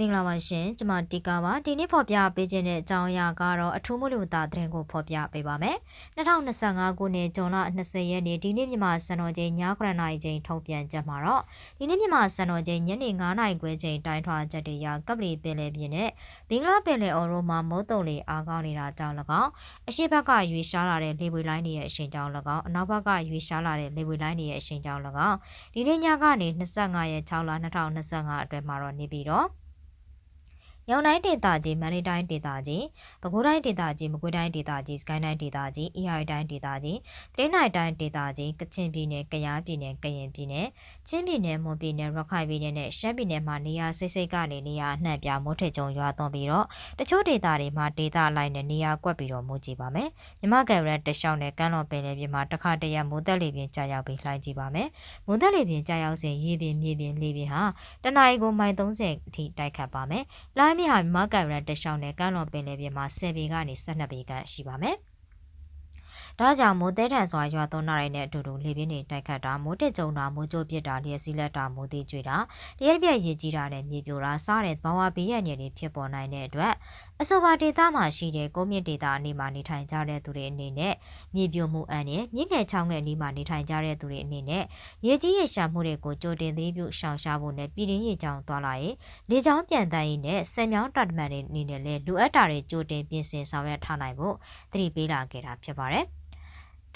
မင်္ဂလာပါရှင်ကျွန်မတီကာပါဒီနေ့ဖော်ပြပေးခြင်းတဲ့အကြောင်းအရာကတော့အထူးမလို့တာသတင်းကိုဖော်ပြပေးပါမယ်2025ခုနှစ်ဇွန်လ20ရက်နေ့ဒီနေ့မြန်မာစံတော်ချိန်ည9:00နာရီချိန်ထုတ်ပြန်ချက်မှာတော့ဒီနေ့မြန်မာစံတော်ချိန်ညနေ9:00နာရီခွဲချိန်တိုင်းထွာချက်တွေရကပလီပင်လယ်ပြင်နဲ့ဘင်္ဂလားပင်လယ်အော်ရိုမှာမုတ်တုံလေးအားကောင်းနေတာကြောင့်၎င်းအရှိဘက်ကရွေရှားလာတဲ့လေပွေလိုင်းတွေရဲ့အရှိန်ကြောင့်၎င်းအနောက်ဘက်ကရွေရှားလာတဲ့လေပွေလိုင်းတွေရဲ့အရှိန်ကြောင့်၎င်းဒီနေ့ညကနေ25ရက်6လ2025အတွဲမှာတော့နေပြီးတော့။ ရောင်တိုင်းဒေသကြီးမန္တလေးတိုင်းဒေသကြီးပဲခူးတိုင်းဒေသကြီးမကွေးတိုင်းဒေသကြီးစကိုင်းတိုင်းဒေသကြီးအေရီတိုင်းဒေသကြီးတရင်းနိုင်တိုင်းဒေသကြီးကချင်ပြည်နယ်ကယားပြည်နယ်ကရင်ပြည်နယ်ချင်းပြည်နယ်မွန်ပြည်နယ်ရခိုင်ပြည်နယ်နဲ့ရှမ်းပြည်နယ်မှာနေရာစိတ်စိတ်ကနေနေရာအနှံ့ပြမိုးထစ်ကြုံရွာသွန်းပြီးတော့တချို့ဒေသတွေမှာဒေသလိုက်နဲ့နေရာကွက်ပြီးတော့မိုးကြည့်ပါမယ်။မြမကယ်ရက်တရှောင်းနဲ့ကမ်းလွန်ပင်လယ်ပြင်မှာတစ်ခါတရမိုးသက်လေပြင်ကြာရောက်ပြီးလှိုင်းကြည့်ပါမယ်။မိုးသက်လေပြင်ကြာရောက်စဉ်ရေပြင်မြေပြင်လေပြင်ဟာတနအီကိုမိုင်30အထိတိုက်ခတ်ပါမယ်။လိုင်းမြဟာမြမကယ်ရက်တရှောင်းနဲ့ကမ်းလွန်ပင်လယ်ပြင်မှာ10ပေကနေ12ပေခန့်ရှိပါမယ်။ ဒါကြောင့်မိုးတဲထန်စွာရွာသွန်းတာတွေနဲ့အတူတူလေပြင်းတွေတိုက်ခတ်တာမိုးတက်ကြုံတာမိုးကြိုးပစ်တာလျက်စီးလက်တာမိုးသေးကျွေတာတရက်ပြက်ရေကြီးတာနဲ့မြေပြိုတာစားတဲ့သဘာဝဘေးရန်တွေဖြစ်ပေါ်နိုင်တဲ့အတွက်အဆိုပါဒေသမှာရှိတဲ့ကုန်းမြင့်ဒေသအနေမှာနေထိုင်ကြတဲ့သူတွေအနေနဲ့မြေပြိုမှုအန်နဲ့မြင့်ငယ်ချောင်းငယ်အနီးမှာနေထိုင်ကြတဲ့သူတွေအနေနဲ့ရေကြီးရေရှာမှုတွေကိုကြိုတင်သေးပြုရှောင်ရှားဖို့နဲ့ပြည်ရင်းရေချောင်းသွားလာရေးလေချောင်းပြန်တန်းရေးနဲ့ဆယ်မြောင်းတာတမန်တွေအနေနဲ့လည်းလိုအပ်တာတွေကြိုတင်ပြင်ဆင်ဆောင်ရွက်ထားနိုင်ဖို့သတိပေးလာခဲ့တာဖြစ်ပါတယ်။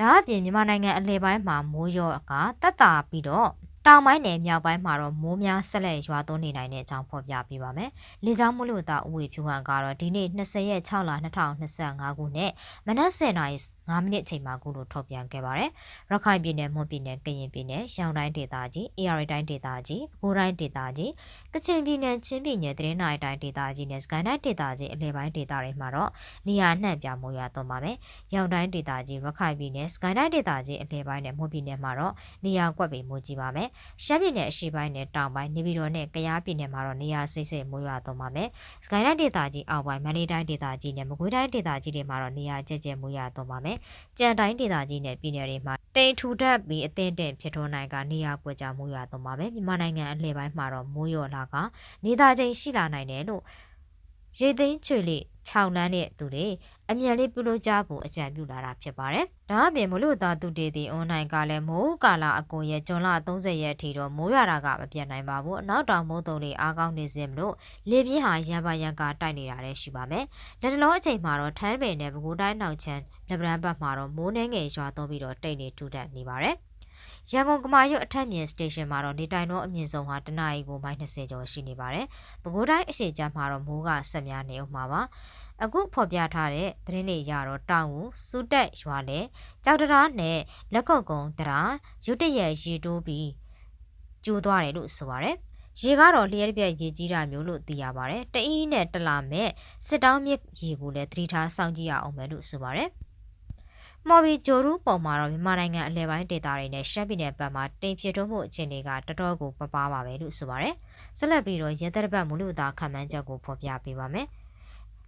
ဒါအပြင်မြန်မာနိုင်ငံအလဲပိုင်းမှာမိုးရော့ကတက်တာပြီးတော့တောင်ပိုင်းနယ်မြောက်ပိုင်းမှာတော့မိုးများဆက်လက်ရွာသွန်းနေနိုင်တဲ့အကြောင်းဖော်ပြပေးပါမယ်။လေကြောင်းမလို့တာဥဝေဖြူဟန်ကတော့ဒီနေ့20ရက်6လ2025ခုနှစ်မနက်10:00နာရီ 9မိနစ်အချိန်မှာခုလိုထုတ်ပြန်ခဲ့ပါတယ်။ရခိုင်ပြည်နယ်၊မွန်ပြည်နယ်၊ကရင်ပြည်နယ်၊ရှမ်းတိုင်းဒေသကြီး၊အေရီတိုင်းဒေသကြီး၊ပဲခူးတိုင်းဒေသကြီး၊ကချင်ပြည်နယ်၊ချင်းပြည်နယ်၊တရင်းနိုင်တိုင်းဒေသကြီးနဲ့စကိုင်းတိုင်းဒေသကြီးအလဲပိုင်းဒေသတွေမှာတော့နေရာနှံ့ပြမိုးရွာသွန်းပါမယ်။ရောင်တိုင်းဒေသကြီး၊ရခိုင်ပြည်နယ်၊စကိုင်းတိုင်းဒေသကြီးအလဲပိုင်းနဲ့မွန်ပြည်နယ်မှာတော့နေရာကွက်ပေမိုးကြီးပါမယ်။ရှမ်းပြည်နယ်အရှေ့ပိုင်းနဲ့တောင်ပိုင်းနေပြည်တော်နဲ့ကယားပြည်နယ်မှာတော့နေရာစိတ်စိတ်မိုးရွာသွန်းပါမယ်။စကိုင်းတိုင်းဒေသကြီးအောက်ပိုင်းမန္တလေးတိုင်းဒေသကြီးနဲ့မကွေးတိုင်းဒေသကြီးတွေမှာတော့နေရာကျကျမိုးရွာသွန်းပါမယ်။ကြံတိုင်းဒေသကြီးနဲ့ပြည်နယ်တွေမှာတိမ်ထူထပ်ပြီးအသင့်တင့်ဖြစ်ထွန်းနိုင်ကနေရာကွက်ကြမိုးရွာသွန်းပါမယ်မြန်မာနိုင်ငံအလဲပိုင်းမှာတော့မိုးရွာလာကနေသားချင်းရှိလာနိုင်တယ်လို့ ရေသိန်းချွေလေး6လမ်းတဲ့သူတွေအမြန်လေးပြုလုပ်ကြဖို့အကြံပြုလာတာဖြစ်ပါတယ်။ဒါအပြင်မလို့သားသူတွေဒီအွန်လိုင်းကလည်းမိုးကာလအကုန်ရဲ့ဂျွန်လ30ရက်အထိတော့မိုးရွာတာကမပြတ်နိုင်ပါဘူး။အနောက်တောင်မိုးတုံတွေအားကောင်းနေစေမလို့လေပြင်းဟာရံပါရံကတိုက်နေတာလည်းရှိပါမယ်။လက်တလုံးအချိန်မှာတော့ထန်းပင်နဲ့ပဲခူးတိုင်းနောက်ချမ်းလက်ဗရန်ဘတ်မှာတော့မိုးနှဲငယ်ရွာသွန်းပြီးတော့တိတ်နေထူထပ်နေပါတယ်။ ရန်ကုန်ကမာရွတ်အထက်မြင်စတေရှင်မှာတော့နေတိုင်တော့အမြင့်ဆုံးဟာတနအီကိုမိုင်20ကျော်ရှိနေပါတယ်။ပဲခူးတိုင်းအရှိချမ်းမှာတော့မိုးကဆက်များနေဦးမှာပါ။အခုဖော်ပြထားတဲ့သတင်းတွေရတော့တောင်ဦးစူတက်ရွာလေကြောက်တရားနဲ့လက်ကုတ်ကုံတရားရုတ်တရက်ရေတိုးပြီးကျိုးသွားတယ်လို့ဆိုပါရယ်ရေကတော့လျှက်ပြက်ရေကြီးတာမျိုးလို့သိရပါတယ်။တအီးနဲ့တလာမဲ့စစ်တောင်းမြစ်ရေကိုလည်းသတိထားစောင့်ကြည့်ရအောင်မယ်လို့ဆိုပါရယ်။ မော်ဘီဂျိုရူပုံမှာတော့မြန်မာနိုင်ငံအလဲပိုင်းဒေသတွေနဲ့ရှမ်းပြည်နယ်ဘက်မှာတိမ်ဖြစ်ထွန်းမှုအခြေအနေကတတော်ကိုပပပါပါပဲလို့ဆိုပါရယ်ဆက်လက်ပြီးတော့ရဲတပ်ပတ်မူလူသားခံမှန်းချက်ကိုဖော်ပြပေးပါမယ်။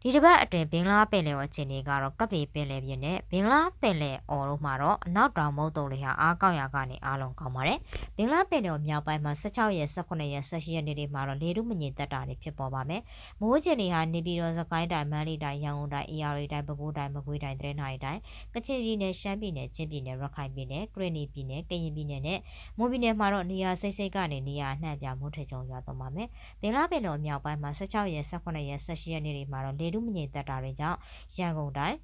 ဒီတစ်ပတ်အတွင်းဘင်္ဂလားပင်လယ်အခြေအနေကတော့ကပ်ပလီပင်လယ်ပြင်နဲ့ဘင်္ဂလားပင်လယ်အော်တို့မှာတော့အနောက်တောင်မုတ်တုံတွေဟာအားကောက်ရာကနေအားလုံးကောင်းပါတယ်။ဘင်္ဂလားပင်လယ်မြောက်ပိုင်းမှာ16ရက်18ရက်18ရက်နေ့တွေမှာတော့လေထုမငြိမ်သက်တာတွေဖြစ်ပေါ်ပါမယ်။မိုးကျင်တွေဟာနေပြည်တော်စကိုင်းတိုင်းမန္တလေးတိုင်းရန်ကုန်တိုင်းအေရရီတိုင်းပဲခူးတိုင်းမကွေးတိုင်းတရနိုင်တိုင်းကချင်ပြည်နယ်ရှမ်းပြည်နယ်ချင်းပြည်နယ်ရခိုင်ပြည်နယ်ကရင်နီပြည်နယ်ကရင်ပြည်နယ်နဲ့မွန်ပြည်နယ်မှာတော့နေရာစိတ်စိတ်ကနေနေရာအနှံ့ပြမိုးထချုံရွာသွန်းပါမယ်။ဘင်္ဂလားပင်လယ်မြောက်ပိုင်းမှာ16ရက်18ရက်18ရက်နေ့တွေမှာတော့လေထုမငြိမ်သက်တာတွေကြောင့်ရန်ကုန်တိုင်း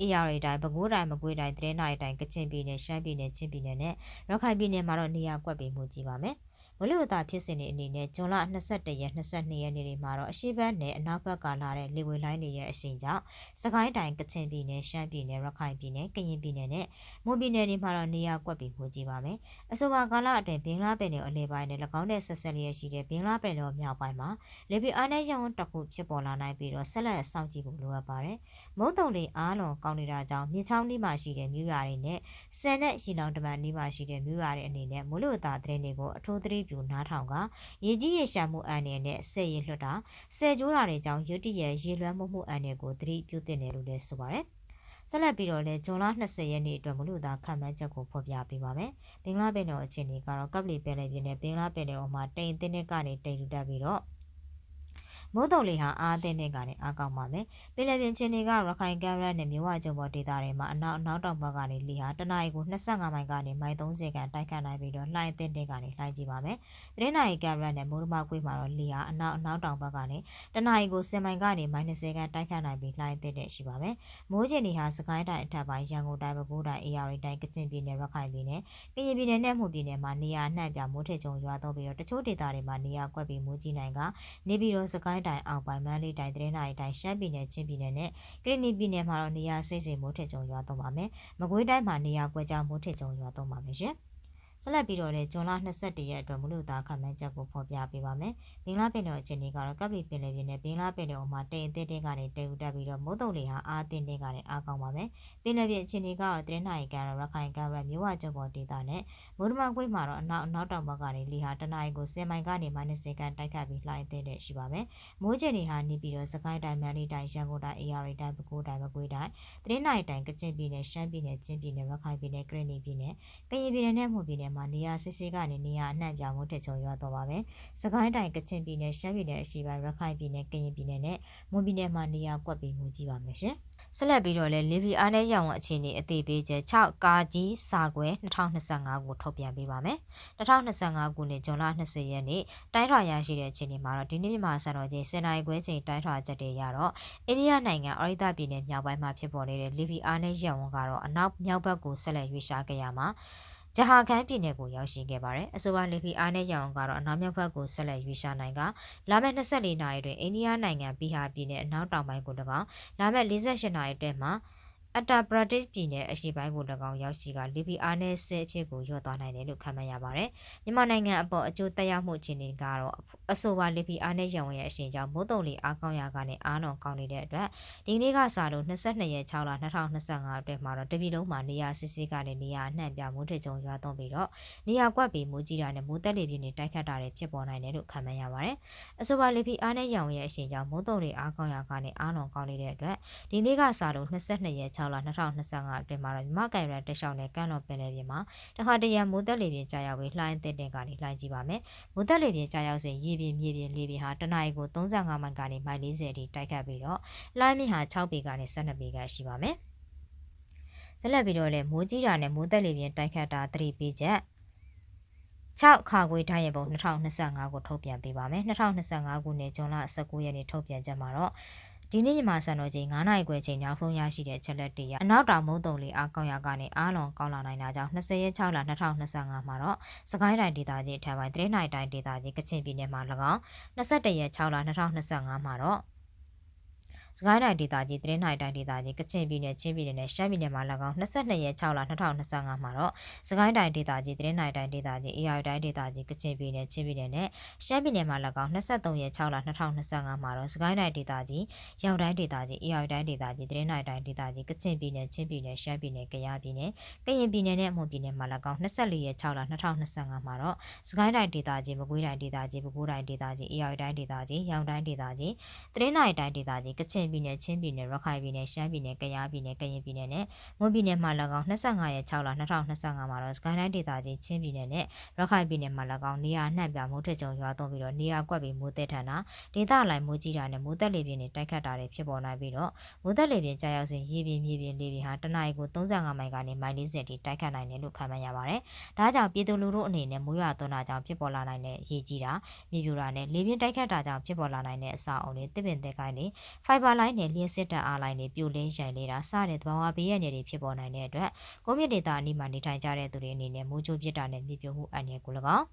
အေရရီတိုင်းပဲခူးတိုင်းမကွေးတိုင်းတရင်နိုင်တိုင်းကချင်ပြည်နယ်ရှမ်းပြည်နယ်ချင်းပြည်နယ်နဲ့ရခိုင်ပြည်နယ်မှာတော့နေရာကွက်ပြီးမှုကြီးပါမယ်။ ဝလူဝတာဖြစ်စဉ်တွေအနေနဲ့ဇွန်လ22ရက်22ရက်နေ့တွေမှာတော့အရှိဘက်နဲ့အနောက်ဘက်ကလာတဲ့လေဝေလိုင်းတွေရဲ့အရှိန်ကြောင့်စကိုင်းတိုင်းကချင်ပြည်နယ်ရှမ်းပြည်နယ်ရခိုင်ပြည်နယ်ကရင်ပြည်နယ်နဲ့မွန်ပြည်နယ်တွေမှာတော့နေရာကွက်ပြီးမှုကြည့်ပါမယ်။အဆိုပါကာလအတွင်းဘင်္ဂလားပင်လယ်အလဲပိုင်းနဲ့၎င်းနဲ့ဆက်ဆက်လျက်ရှိတဲ့ဘင်္ဂလားပင်လယ်မြောက်ပိုင်းမှာလေပြင်းအားနည်းရောင်တစ်ခုဖြစ်ပေါ်လာနိုင်ပြီးတော့ဆက်လက်စောင့်ကြည့်ဖို့လိုအပ်ပါတယ်။မုတ်တုံတွေအားလုံးကောင်းနေတာကြောင့်မြေချောင်းနှီးမှာရှိတဲ့မြို့ရွာတွေနဲ့ဆန်နဲ့ရီလောင်တမန်နှီးမှာရှိတဲ့မြို့ရွာတွေအနေနဲ့မိုးလေဝသသတင်းတွေကိုအထူးသတိပြုနားထောင်ကရေကြီးရေရှာမှုအန္တရာယ်နဲ့ဆဲရလွှတ်တာဆဲကျိုးတာတွေကြောင့်ရုတ်တရက်ရေလွှမ်းမှုမှုအန္တရာယ်ကိုသတိပြုသင့်တယ်လို့လည်းဆိုပါတယ်ဆက်လက်ပြီးတော့လဲဇွန်လ20ရက်နေ့အတွက်မလို့သာခံမှန်းချက်ကိုဖော်ပြပေးပါမယ်။ဘင်္ဂလားပင်လယ်အခြေအနေကတော့ကပ်လီပင်လယ်ပြင်နဲ့ဘင်္ဂလားပင်လယ်အော်မှာတိမ်အင်းတဲ့ကနေတိမ်ထူတက်ပြီးတော့ မိုးတုံလေဟာအားအသင့်တဲ့ကနေအားကောင်းပါမယ်ပင်လယ်ပြင်ချင်းတွေကရခိုင်ကမ်းရိုးနဲ့မြဝကျုံပေါ်ဒေသတွေမှာအနောက်အနောက်တောင်ဘက်ကနေလေဟာတနအီကို25မိုင်ကနေမိုင်30ခန့်တိုက်ခတ်နိုင်ပြီးတော့လှိုင်းအသင့်တဲ့ကနေလှိုင်းကြည့်ပါမယ်သတင်းနိုင်ကမ်းရိုးနဲ့မိုးရမကွေးမှာတော့လေဟာအနောက်အနောက်တောင်ဘက်ကနေတနအီကို10မိုင်ကနေမိုင်20ခန့်တိုက်ခတ်နိုင်ပြီးလှိုင်းအသင့်တဲ့ရှိပါမယ်မိုးကျင်တွေဟာစကိုင်းတိုင်းအထက်ပိုင်းရန်ကုန်တိုင်းပဲခူးတိုင်းအေရရီတိုင်းကချင်ပြည်နယ်ရခိုင်ပြည်နယ်ကရင်ပြည်နယ်နဲ့မှုပြည်နယ်မှာနေရာအနှံ့ပြမိုးထစ်ကြုံရွာတော့ပြီးတော့တချို့ဒေသတွေမှာနေရာကွက်ပြီးမိုးကြီးနိုင်ကနေပြီးတော့စကိုင်းတိုင်းအောင်ပိုင်မန်းလေးတိုင်းသတင်းနိုင်တိုင်းရှမ်းပြည်နယ်ချင်းပြည်နယ်နဲ့ကရင်ပြည်နယ်မှာတော့နေရာစိတ်စိမ်မိုးထစ်ကြုံရွာတော့ပါမယ်မကွေးတိုင်းမှာနေရာကွက်ကြားမိုးထစ်ကြုံရွာတော့ပါမယ်ရှင် ဆက်လက်ပြီးတော့လေဇွန်လ22ရက်အတွက်မလို့သားခမန်းချက်ကိုဖော်ပြပေးပါမယ်။ဘင်္ဂလားပင်လယ်အခြေအနေကတော့ကပ်ပလီပင်လယ်ပြင်နဲ့ဘင်္ဂလားပင်လယ်အော်မှာတိမ်အသစ်တင်းကနေတိမ်ဦးတက်ပြီးတော့မိုးတုံလေဟာအားတင်းတင်းကနေအားကောင်းပါမယ်။ပင်လယ်ပြင်အခြေအနေကတော့တင်းနိုင်ကန်ရခိုင်ကန်ရမြို့ဝကျုံပေါ်ဒေသနဲ့မိုးဒမကွေးမှာတော့အနောက်အနောက်တောင်ဘက်ကနေလေဟာတနအီကို10မိုင်ကနေမိုင်20ကန်တိုက်ခတ်ပြီးလှိုင်းတင်းတဲ့ရှိပါမယ်။မိုးကျင်တွေဟာနေပြီးတော့စကိုင်းတိုင်းမန္တလေးတိုင်းရန်ကုန်တိုင်းအေရရီတိုင်းပဲခူးတိုင်းမကွေးတိုင်းတင်းနိုင်တိုင်းကချင်ပြည်နယ်ရှမ်းပြည်နယ်ချင်းပြည်နယ်ရခိုင်ပြည်နယ်ကရင်ပြည်နယ်ကရင်ပြည်နယ်နဲ့မှုပြည်နယ်မှာနေရာစစ်စစ်ကနေနေရာအနှံ့ပြမိုးတက်ချုံရွာတော့ပါပဲ။စကိုင်းတိုင်းကချင်ပြည်နယ်ရှမ်းပြည်နယ်အရှေ့ပိုင်းရခိုင်ပြည်နယ်ကရင်ပြည်နယ်နဲ့မွန်ပြည်နယ်မှာနေရာကွက်ပြီးမှုကြီးပါမယ်ရှင်။ဆက်လက်ပြီးတော့လည်းလေဗီအားနဲ့ရောင်ဝအခြေအနေအသေးပေးချက်6ကာကြီးစာခွဲ2025ကိုထုတ်ပြန်ပေးပါမယ်။2025ခုနှစ်ဇွန်လ20ရက်နေ့တိုင်းထွာရရှိတဲ့အခြေအနေမှာတော့ဒီနေ့မြန်မာစံတော်ချိန်10နာရီခွဲချိန်တိုင်းထွာချက်တွေရတော့အိန္ဒိယနိုင်ငံအော်ရီတာပြည်နယ်မြောက်ပိုင်းမှာဖြစ်ပေါ်နေတဲ့လေဗီအားနဲ့ရောင်ဝကတော့အနောက်မြောက်ဘက်ကိုဆက်လက်ရွေ့ရှားခဲ့ရမှာ ဂျဟာကန်ပြည်နယ်ကိုရောက်ရှိခဲ့ပါတယ်။အဆိုပါလေဖီအားနဲ့ရောင်ကတော့အနောက်မြောက်ဘက်ကိုဆက်လက်ရွေးရှားနိုင်ကလာမယ့်24နာရီတွင်အိန္ဒိယနိုင်ငံဘီဟာပြည်နယ်အနောက်တောင်ပိုင်းကို၎င်းလာမယ့်48နာရီအတွင်းမှာ အတ္တပရဒစ်ပြည်နယ်အရှိပိုင်းကို၎င်းရောက်ရှိကလီဘီအာနယ်ဆဲအဖြစ်ကိုရော့သွားနိုင်တယ်လို့ခန့်မှန်းရပါတယ်။မြန်မာနိုင်ငံအပေါ်အကျိုးသက်ရောက်မှုအခြေအနေကတော့အဆိုပါလီဘီအာနယ်ရန်ဝင်ရဲ့အရှင်ကြောင့်မိုးတုံလီအားကောင်းရာကနေအားလွန်ကောင်းနေတဲ့အတွက်ဒီနေ့ကစလို့22ရက်6လ2025အတွက်မှာတော့တပြည်လုံးမှာနေရာစစ်စစ်ကနေနေရာနှံ့ပြမိုးထကြုံရွာသွန်းပြီးတော့နေရာကွက်ပြီးမိုးကြီးတာနဲ့မိုးတက်လေပြင်းတွေတိုက်ခတ်တာတွေဖြစ်ပေါ်နိုင်တယ်လို့ခန့်မှန်းရပါတယ်။အဆိုပါလီဘီအာနယ်ရန်ဝင်ရဲ့အရှင်ကြောင့်မိုးတုံလီအားကောင်းရာကနေအားလွန်ကောင်းနေတဲ့အတွက်ဒီနေ့ကစလို့22ရက်6 6လ2025အတွင်းမှာတော့မြမကင်ရတက်ရှောင်းတဲ့ကမ်းလွန်ပင်လယ်ပြင်မှာတခါတရံမိုးသက်လေပြင်ကြာရောက်ပြီးလှိုင်းတဲ့တဲ့ကနေလှိုင်းကြည့်ပါမယ်။မိုးသက်လေပြင်ကြာရောက်စဉ်ရေပြင်မြေပြင်လေပြင်ဟာတနအီကို35မိုင်ကနေမိုင်40အထိတိုက်ခတ်ပြီးတော့လှိုင်းမြင့်ဟာ6ပေကနေ12ပေကရှိပါမယ်။ဆက်လက်ပြီးတော့လည်းမိုးကြီးတာနဲ့မိုးသက်လေပြင်တိုက်ခတ်တာသတိပေးချက်6ခါခွေထားရပုံ2025ကိုထုတ်ပြန်ပေးပါမယ်2025ခုနှစ်ဇွန်လ19ရက်နေ့ထုတ်ပြန်ချက်မှာတော့ ဒီနေ့မြန်မာစံတော်ချိန်9နာရီခွဲချိန်နောက်ဆုံးရရှိတဲ့ချက်လက်တွေရအနောက်တောင်မုံတုံလေးအားကောင်းရကနေအားလုံးကောင်းလာနိုင်တာကြောင့်20ရက်6လ2025မှာတော့စကိုင်းတိုင်းဒေသကြီးအထက်ပိုင်းသတင်းနိုင်တိုင်းဒေသကြီးကချင်ပြည်နယ်မှာ၎င်း21ရက်6လ2025မှာတော့ စကိုင်းတိုင်းဒေသကြီးသတင်းနိုင်တိုင်းဒေသကြီးကချင်ပြည်နယ်ချင်းပြည်နယ်နဲ့ရှမ်းပြည်နယ်မှာ၎င်း22ရက်6လ2025မှာတော့စကိုင်းတိုင်းဒေသကြီးသတင်းနိုင်တိုင်းဒေသကြီးအေရတိုင်းဒေသကြီးကချင်ပြည်နယ်ချင်းပြည်နယ်နဲ့ရှမ်းပြည်နယ်မှာ၎င်း23ရက်6လ2025မှာတော့စကိုင်းတိုင်းဒေသကြီးရောင်တိုင်းဒေသကြီးအေရတိုင်းဒေသကြီးသတင်းနိုင်တိုင်းဒေသကြီးကချင်ပြည်နယ်ချင်းပြည်နယ်ရှမ်းပြည်နယ်ကယားပြည်နယ်ကရင်ပြည်နယ်နဲ့အမွန်ပြည်နယ်မှာ၎င်း24ရက်6လ2025မှာတော့စကိုင်းတိုင်းဒေသကြီးမကွေးတိုင်းဒေသကြီးပဲခူးတိုင်းဒေသကြီးအေရတိုင်းဒေသကြီးရောင်တိုင်းဒေသကြီးသတင်းနိုင်တိုင်းဒေသကြီးကချင်င်ပြည်နယ်ချင်းပြည်နယ်ရခိုင်ပြည်နယ်ရှမ်းပြည်နယ်ကယားပြည်နယ်ကရင်ပြည်နယ်နဲ့မွန်ပြည်နယ်မှာ၎င်း25ရက်6လ2025မှာတော့စကိုင်းတိုင်းဒေသကြီးချင်းပြည်နယ်နဲ့ရခိုင်ပြည်နယ်မှာ၎င်းနေရာနှံ့ပြမိုးထကြုံရွာသွန်းပြီးတော့နေရာကွက်ပြီးမိုးသက်ထန်တာဒေသလိုက်မိုးကြီးတာနဲ့မိုးသက်လေပြင်းတွေတိုက်ခတ်တာတွေဖြစ်ပေါ်နိုင်ပြီးတော့မိုးသက်လေပြင်းကြာရောက်စဉ်ရေပြင်းမြေပြင်းလေပြင်းဟာတနအီကို35မိုင်ကနေမိုင်40အထိတိုက်ခတ်နိုင်တယ်လို့ခန့်မှန်းရပါတယ်။ဒါကြောင့်ပြည်သူလူထုအနေနဲ့မိုးရွာသွန်းတာကြောင့်ဖြစ်ပေါ်လာနိုင်တဲ့ရေကြီးတာမြေပြိုတာနဲ့လေပြင်းတိုက်ခတ်တာကြောင့်ဖြစ်ပေါ်လာနိုင်တဲ့အစာအုံတွေတစ်ပင်သက်ကိုင်းတွေဖိုင်ဘာလိုင်းနဲ့လျှက်စစ်တပ်အားလိုင်းတွေပြိုလင်းရိုင်နေတာစတဲ့သဘာဝဘေးရန်တွေဖြစ်ပေါ်နိုင်တဲ့အတွက်ကိုမြင့်ဒေတာအနီးမှာနေထိုင်ကြတဲ့သူတွေအနေနဲ့မိုးကြိုးပြစ်တာနဲ့မြေပြိုမှုအန္တရာယ်ကို၎င်း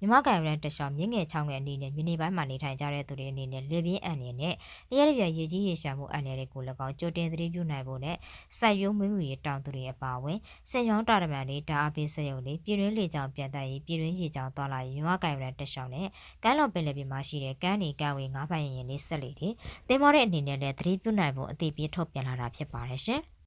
မြမကံရန်တရှောင်းမြင့်ငယ်ချောင်းငယ်အနေနဲ့မြင်းနေပိုင်းမှာနေထိုင်ကြတဲ့သူတွေအနေနဲ့လေပြင်းအန်ရနဲ့လျှက်ရပြရေကြီးရေရှာမှုအန်ရတွေကို၎င်းကြိုတင်သတိပြုနိုင်ဖို့နဲ့စိုက်ရုံးမွေးမြူရေးတောင်သူတွေအပါအဝင်စင်ရောင်းတာတမန်တွေဓာအပေးစရုံတွေပြည်တွင်းလေကြောင်းပြန်တက်ရေးပြည်တွင်းရေကြောင်းသွားလာရေးမြမကံရန်တရှောင်းနဲ့ကမ်းလွန်ပင်လယ်ပြင်မှာရှိတဲ့ကမ်းနေကံဝေငါးပိုင်ရင်လေးဆက်လေတွေတင်မောတဲ့အနေနဲ့လည်းသတိပြုနိုင်ဖို့အသိပေးထုတ်ပြန်လာတာဖြစ်ပါတယ်ရှင်